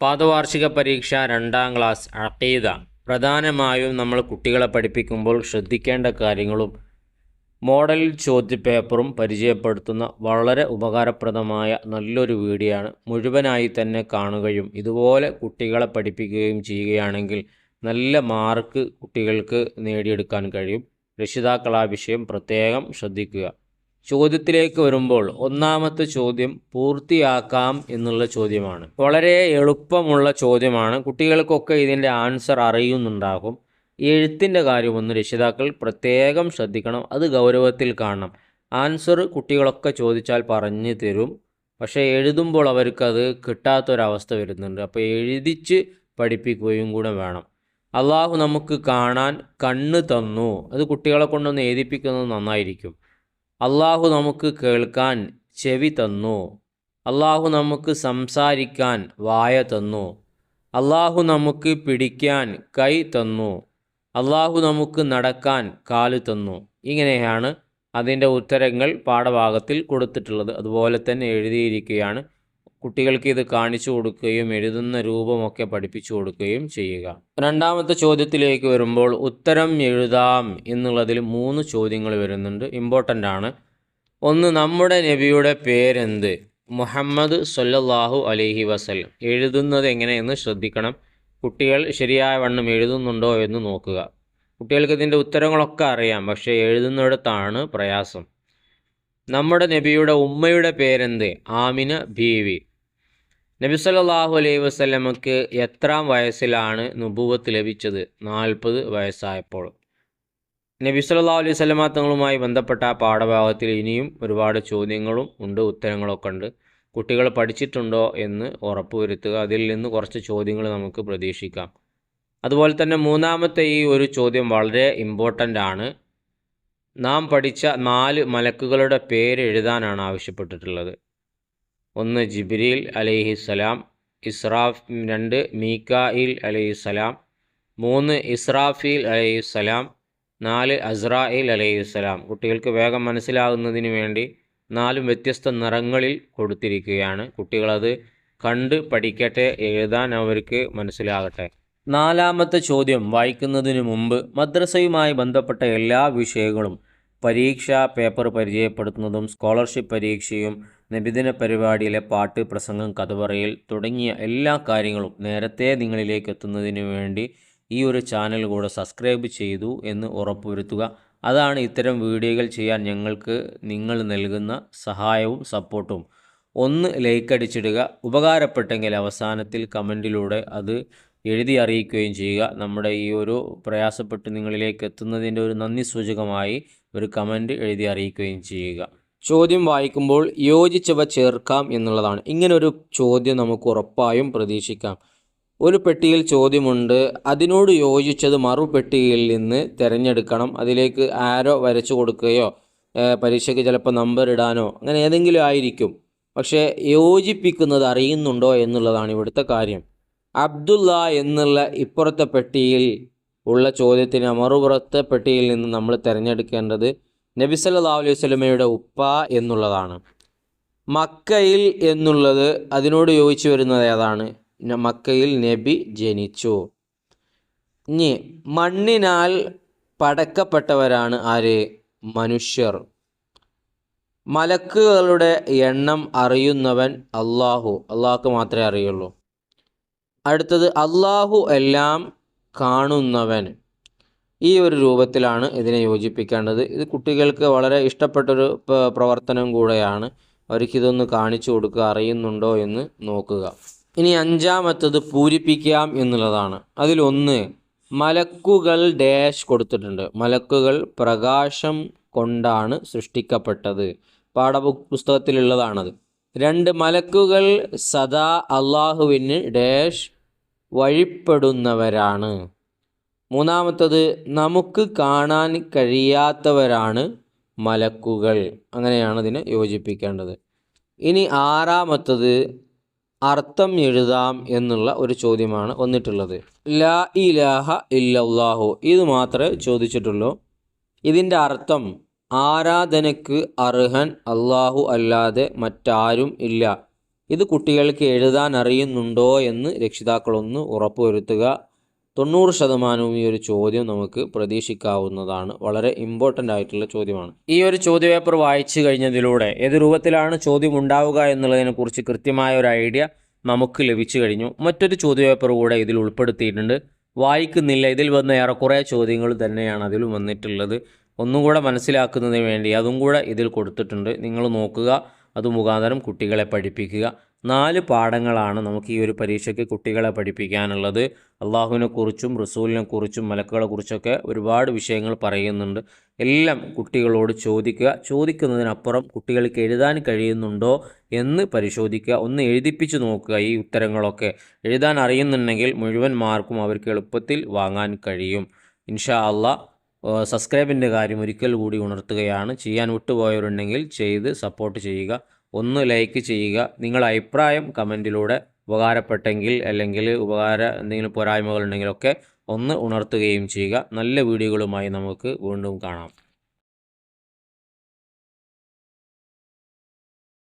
പാദവാർഷിക പരീക്ഷ രണ്ടാം ക്ലാസ് അക്കീത പ്രധാനമായും നമ്മൾ കുട്ടികളെ പഠിപ്പിക്കുമ്പോൾ ശ്രദ്ധിക്കേണ്ട കാര്യങ്ങളും മോഡൽ ചോദ്യപേപ്പറും പരിചയപ്പെടുത്തുന്ന വളരെ ഉപകാരപ്രദമായ നല്ലൊരു വീഡിയോ ആണ് മുഴുവനായി തന്നെ കാണുകയും ഇതുപോലെ കുട്ടികളെ പഠിപ്പിക്കുകയും ചെയ്യുകയാണെങ്കിൽ നല്ല മാർക്ക് കുട്ടികൾക്ക് നേടിയെടുക്കാൻ കഴിയും. രക്ഷിതാക്കൾ ആ വിഷയം പ്രത്യേകം ശ്രദ്ധിക്കുക. ചോദ്യത്തിലേക്ക് വരുമ്പോൾ ഒന്നാമത്തെ ചോദ്യം പൂർത്തിയാക്കാം എന്നുള്ള ചോദ്യമാണ്. വളരെ എളുപ്പമുള്ള ചോദ്യമാണ്. കുട്ടികൾക്കൊക്കെ ഇതിന്റെ ആൻസർ അറിയുന്നുണ്ടാകും. എഴുത്തിന്റെ കാര്യമൊന്ന് രക്ഷിതാക്കൾ പ്രത്യേകം ശ്രദ്ധിക്കണം. അത് ഗൗരവത്തിൽ കാണണം. ആൻസർ കുട്ടികളൊക്കെ ചോദിച്ചാൽ പറഞ്ഞു തരും. പക്ഷേ എഴുതുമ്പോൾ അവർക്കത് കിട്ടാത്തൊരവസ്ഥ വരുന്നുണ്ട്. അപ്പോൾ എഴുതിച്ച് പഠിപ്പിക്കുകയും കൂടെ വേണം. അള്ളാഹു നമുക്ക് കാണാൻ കണ്ണ് തന്നു. അത് കുട്ടികളെ കൊണ്ടൊന്ന് എഴുതിപ്പിക്കുന്നത് നന്നായിരിക്കും. അള്ളാഹു നമുക്ക് കേൾക്കാൻ ചെവി തന്നു. അള്ളാഹു നമുക്ക് സംസാരിക്കാൻ വായ തന്നു. അള്ളാഹു നമുക്ക് പിടിക്കാൻ കൈ തന്നു. അള്ളാഹു നമുക്ക് നടക്കാൻ കാൽ തന്നു. ഇങ്ങനെയാണ് അതിന്റെ ഉത്തരങ്ങൾ പാഠഭാഗത്തിൽ കൊടുത്തിട്ടുള്ളത്. അതുപോലെ തന്നെ എഴുതിയിരിക്കുകയാണ്. കുട്ടികൾക്ക് ഇത് കാണിച്ചു കൊടുക്കുകയും എഴുതുന്ന രൂപമൊക്കെ പഠിപ്പിച്ചു കൊടുക്കുകയും ചെയ്യുക. രണ്ടാമത്തെ ചോദ്യത്തിലേക്ക് വരുമ്പോൾ ഉത്തരം എഴുതാം എന്നുള്ളതിൽ മൂന്ന് ചോദ്യങ്ങൾ വരുന്നുണ്ട്. ഇമ്പോർട്ടന്റ് ആണ്. ഒന്ന് നമ്മുടെ നബിയുടെ പേരെന്ത്? മുഹമ്മദ് സൊല്ലാഹു അലഹി വസല്ലം. എഴുതുന്നത് എങ്ങനെയെന്ന് ശ്രദ്ധിക്കണം. കുട്ടികൾ ശരിയായ വണ്ണം എഴുതുന്നുണ്ടോ എന്ന് നോക്കുക. കുട്ടികൾക്ക് ഇതിന്റെ ഉത്തരങ്ങളൊക്കെ അറിയാം പക്ഷേ എഴുതുന്നിടത്താണ് പ്രയാസം. നമ്മുടെ നബിയുടെ ഉമ്മയുടെ പേരെന്ത്? ആമിന ബീവി. നബി സല്ലല്ലാഹു അലൈഹി വസ്ലമക്ക് എത്രാം വയസ്സിലാണ് നുബൂവത്ത് ലഭിച്ചത്? നാൽപ്പത് വയസ്സായപ്പോൾ. നബി സല്ലല്ലാഹു അലൈഹി വസല്ലമ തങ്ങളുമായി ബന്ധപ്പെട്ട പാഠഭാഗത്തിൽ ഇനിയും ഒരുപാട് ചോദ്യങ്ങളും ഉണ്ട് ഉത്തരങ്ങളൊക്കെ ഉണ്ട്. കുട്ടികൾ പഠിച്ചിട്ടുണ്ടോ എന്ന് ഉറപ്പുവരുത്തുക. അതിൽ നിന്ന് കുറച്ച് ചോദ്യങ്ങൾ നമുക്ക് പ്രതീക്ഷിക്കാം. അതുപോലെ തന്നെ മൂന്നാമത്തെ ഈ ഒരു ചോദ്യം വളരെ ഇമ്പോർട്ടന്റ് ആണ്. നാം പഠിച്ച നാല് മലക്കുകളുടെ പേര് എഴുതാനാണ് ആവശ്യപ്പെട്ടിട്ടുള്ളത്. ഒന്ന് ജിബ്രീൽ അലൈഹിസ്സലാം ഇസ്രാഫ് രണ്ട് മീക്കായിൽ അലൈഹിസ്സലാം മൂന്ന് ഇസ്രാഫീൽ അലൈഹിസ്സലാം നാല് അസ്രായിൽ അലൈഹിസ്സലാം കുട്ടികൾക്ക് വേഗം മനസ്സിലാകുന്നതിന് വേണ്ടി നാലും വ്യത്യസ്ത നിറങ്ങളിൽ കൊടുത്തിരിക്കുകയാണ്. കുട്ടികളത് കണ്ട് പഠിക്കട്ടെ എഴുതാൻ അവർക്ക് മനസ്സിലാകട്ടെ. നാലാമത്തെ ചോദ്യം വായിക്കുന്നതിന് മുമ്പ് മദ്രസയുമായി ബന്ധപ്പെട്ട എല്ലാ വിഷയങ്ങളും പരീക്ഷാ പേപ്പർ പരിചയപ്പെടുത്തുന്നതും സ്കോളർഷിപ്പ് പരീക്ഷയും നബിദിന പരിപാടിയിലെ പാട്ട് പ്രസംഗം കഥ പറയൽ തുടങ്ങിയ എല്ലാ കാര്യങ്ങളും നേരത്തെ നിങ്ങളിലേക്ക് എത്തുന്നതിന് വേണ്ടി ഈ ഒരു ചാനൽ കൂടെ സബ്സ്ക്രൈബ് ചെയ്തു എന്ന് ഉറപ്പുവരുത്തുക. അതാണ് ഇത്തരം വീഡിയോകൾ ചെയ്യാൻ ഞങ്ങൾക്ക് നിങ്ങൾ നൽകുന്ന സഹായവും സപ്പോർട്ടും. ഒന്ന് ലൈക്ക് അടിച്ചിടുക. ഉപകാരപ്പെട്ടെങ്കിൽ അവസാനത്തിൽ കമന്റിലൂടെ അത് എഴുതി അറിയിക്കുകയും ചെയ്യുക. നമ്മുടെ ഈ ഒരു പ്രയാസപ്പെട്ട് നിങ്ങളിലേക്ക് എത്തുന്നതിന്റെ ഒരു നന്ദി സൂചകമായി ഒരു കമന്റ് എഴുതി അറിയിക്കുകയും ചെയ്യുക. ചോദ്യം വായിക്കുമ്പോൾ യോജിച്ചവ ചേർക്കാം എന്നുള്ളതാണ്. ഇങ്ങനൊരു ചോദ്യം നമുക്ക് ഉറപ്പായും പ്രതീക്ഷിക്കാം. ഒരു പെട്ടിയിൽ ചോദ്യമുണ്ട്. അതിനോട് യോജിച്ചത് മറുപെട്ടിയിൽ നിന്ന് തിരഞ്ഞെടുക്കണം. അതിലേക്ക് ആരോ വരച്ചു കൊടുക്കുകയോ പരീക്ഷയ്ക്ക് ചിലപ്പോൾ നമ്പർ ഇടാനോ അങ്ങനെ ഏതെങ്കിലും ആയിരിക്കും. പക്ഷേ യോജിപ്പിക്കുന്നത് അറിയുന്നുണ്ടോ എന്നുള്ളതാണ് ഇവിടുത്തെ കാര്യം. അബ്ദുള്ള എന്നുള്ള ഇപ്പുറത്തെ പെട്ടിയിൽ ഉള്ള ചോദ്യത്തിന് മറുപുറത്തെ പെട്ടിയിൽ നിന്ന് നമ്മൾ തിരഞ്ഞെടുക്കേണ്ടത് നബി സല്ലല്ലാഹു അലൈഹി വസല്ലമയുടെ ഉപ്പ എന്നുള്ളതാണ്. മക്കയിൽ എന്നുള്ളത് അതിനോട് യോജിച്ചു വരുന്നത് ഏതാണ്? മക്കയിൽ നബി ജനിച്ചു. ഇനി മണ്ണിനാൽ പടക്കപ്പെട്ടവരാണ് ആര്? മനുഷ്യർ. മലക്കുകളുടെ എണ്ണം അറിയുന്നവൻ അള്ളാഹു അള്ളാഹ്ക്ക് മാത്രമേ അറിയുള്ളൂ. അടുത്തത് അള്ളാഹു എല്ലാം കാണുന്നവൻ. ഈ ഒരു രൂപത്തിലാണ് ഇതിനെ യോജിപ്പിക്കേണ്ടത്. ഇത് കുട്ടികൾക്ക് വളരെ ഇഷ്ടപ്പെട്ടൊരു പ്രവർത്തനം കൂടെയാണ്. അവർക്കിതൊന്ന് കാണിച്ചു കൊടുക്കുക അറിയുന്നുണ്ടോ എന്ന് നോക്കുക. ഇനി അഞ്ചാമത്തത് പൂരിപ്പിക്കാം എന്നുള്ളതാണ്. അതിലൊന്ന് മലക്കുകൾ ഡാഷ് കൊടുത്തിട്ടുണ്ട്. മലക്കുകൾ പ്രകാശം കൊണ്ടാണ് സൃഷ്ടിക്കപ്പെട്ടത്. പാഠപുസ്തകത്തിലുള്ളതാണത് രണ്ട് മലക്കുകൾ സദാ അള്ളാഹുവിന് ഡാഷ് വഴിപ്പെടുന്നവരാണ്. മൂന്നാമത്തത് നമുക്ക് കാണാൻ കഴിയാത്തവരാണ് മലക്കുകൾ. അങ്ങനെയാണ് ഇതിനെ യോജിപ്പിക്കേണ്ടത്. ഇനി ആറാമത്തത് അർത്ഥം എഴുതാം എന്നുള്ള ഒരു ചോദ്യമാണ് വന്നിട്ടുള്ളത്. ലാ ഇലാഹ ഇല്ലാഹു ഇത് മാത്രമേ ചോദിച്ചിട്ടുള്ളൂ. ഇതിന്റെ അർത്ഥം ആരാധനയ്ക്ക് അർഹൻ അള്ളാഹു അല്ലാതെ മറ്റാരും ഇല്ല. ഇത് കുട്ടികൾക്ക് എഴുതാൻ അറിയുന്നുണ്ടോ എന്ന് രക്ഷിതാക്കളൊന്ന് ഉറപ്പുവരുത്തുക. തൊണ്ണൂറ് ശതമാനവും ഈ ഒരു ചോദ്യം നമുക്ക് പ്രതീക്ഷിക്കാവുന്നതാണ്. വളരെ ഇമ്പോർട്ടന്റ് ആയിട്ടുള്ള ചോദ്യമാണ്. ഈ ഒരു ചോദ്യപേപ്പർ വായിച്ചു കഴിഞ്ഞതിലൂടെ ഏത് രൂപത്തിലാണ് ചോദ്യം ഉണ്ടാവുക എന്നുള്ളതിനെക്കുറിച്ച് കൃത്യമായ ഒരു ഐഡിയ നമുക്ക് ലഭിച്ചു കഴിഞ്ഞു. മറ്റൊരു ചോദ്യപേപ്പർ കൂടെ ഇതിൽ ഉൾപ്പെടുത്തിയിട്ടുണ്ട്. വായിക്കുന്നില്ല ഇതിൽ വന്ന ഏറെക്കുറെ ചോദ്യങ്ങൾ തന്നെയാണ് അതിൽ വന്നിട്ടുള്ളത്. ഒന്നും കൂടെ മനസ്സിലാക്കുന്നതിന് വേണ്ടി അതും കൂടെ ഇതിൽ കൊടുത്തിട്ടുണ്ട്. നിങ്ങൾ നോക്കുക അത് മുഖാന്തരം കുട്ടികളെ പഠിപ്പിക്കുക. നാല് പാഠങ്ങളാണ് നമുക്ക് ഈ ഒരു പരീക്ഷയ്ക്ക് കുട്ടികളെ പഠിപ്പിക്കാനുള്ളത്. അള്ളാഹുവിനെക്കുറിച്ചും റസൂലിനെക്കുറിച്ചും റസൂലിനെ കുറിച്ചും മലക്കുകളെ കുറിച്ചൊക്കെ ഒരുപാട് വിഷയങ്ങൾ പറയുന്നുണ്ട്. എല്ലാം കുട്ടികളോട് ചോദിക്കുക. ചോദിക്കുന്നതിനപ്പുറം കുട്ടികൾക്ക് എഴുതാൻ കഴിയുന്നുണ്ടോ എന്ന് പരിശോധിക്കുക. ഒന്ന് എഴുതിപ്പിച്ച് നോക്കുക ഈ ഉത്തരങ്ങളൊക്കെ. എഴുതാൻ അറിയുന്നുണ്ടെങ്കിൽ മുഴുവൻ മാർക്കും അവർക്ക് എളുപ്പത്തിൽ വാങ്ങാൻ കഴിയും. ഇൻഷാ അള്ളാ സബ്സ്ക്രൈബിന്റെ കാര്യം ഒരിക്കൽ കൂടി ഉണർത്തുകയാണ്. ചെയ്യാൻ വിട്ടുപോയവരുണ്ടെങ്കിൽ ചെയ്ത് സപ്പോർട്ട് ചെയ്യുക. ഒന്ന് ലൈക്ക് ചെയ്യുക. നിങ്ങളുടെ അഭിപ്രായം കമന്റിലൂടെ ഉപകാരപ്പെട്ടെങ്കിൽ അല്ലെങ്കിൽ ഉപകാര എന്തെങ്കിലും പോരായ്മകളുണ്ടെങ്കിലൊക്കെ ഒന്ന് ഉണർത്തുകയും ചെയ്യുക. നല്ല വീഡിയോകളുമായി നമുക്ക് വീണ്ടും കാണാം.